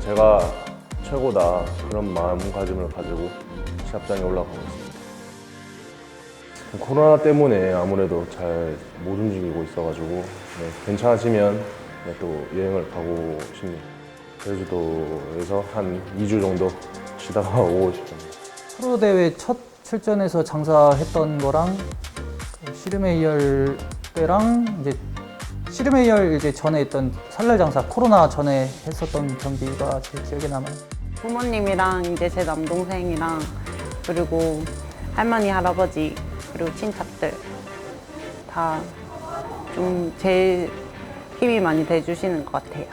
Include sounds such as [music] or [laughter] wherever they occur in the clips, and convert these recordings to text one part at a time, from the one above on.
제가 최고다 그런 마음가짐을 가지고 시합장에 올라가고 있습니다. 코로나 때문에 아무래도 잘 못 움직이고 있어가지고 네, 괜찮아지면 네, 또 여행을 가고 싶네요. 제주도에서 한 2주 정도 쉬다가 오고 싶습니다. 프로 대회 첫 출전에서 장사했던 거랑 그 씨름의열 때랑 이제 씨름의열 이제 전에 있던 설날 장사 코로나 전에 했었던 경기가 제 기억에 남아요. 부모님이랑 이제 제 남동생이랑 그리고 할머니 할아버지 그리고 친척들 다 좀제 힘이 많이 돼주시는 것 같아요.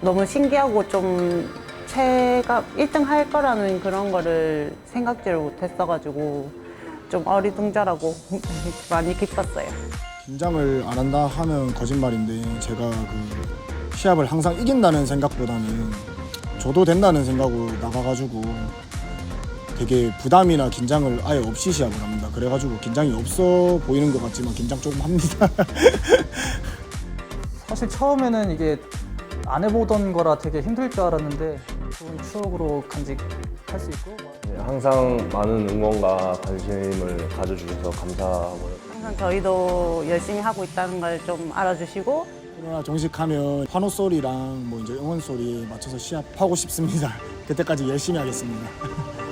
너무 신기하고 좀 제가 1등 할 거라는 그런 거를 생각지를 못했어가지고 좀 어리둥절하고 [laughs] 많이 기뻤어요. 긴장을 안 한다 하면 거짓말인데 제가 그 시합을 항상 이긴다는 생각보다는 저도 된다는 생각으로 나가가지고 되게 부담이나 긴장을 아예 없이 시합을 합니다. 그래가지고 긴장이 없어 보이는 것 같지만 긴장 조금 합니다. [laughs] 사실 처음에는 이게 안 해보던 거라 되게 힘들 줄 알았는데 좋은 추억으로 간직할 수 있고 네, 항상 많은 응원과 관심을 가져주셔서 감사하고요. 항상 저희도 열심히 하고 있다는 걸 좀 알아주시고 코로나 정식하면 환호 소리랑 뭐 이제 응원 소리에 맞춰서 시합하고 싶습니다. [laughs] 그때까지 열심히 하겠습니다. [laughs]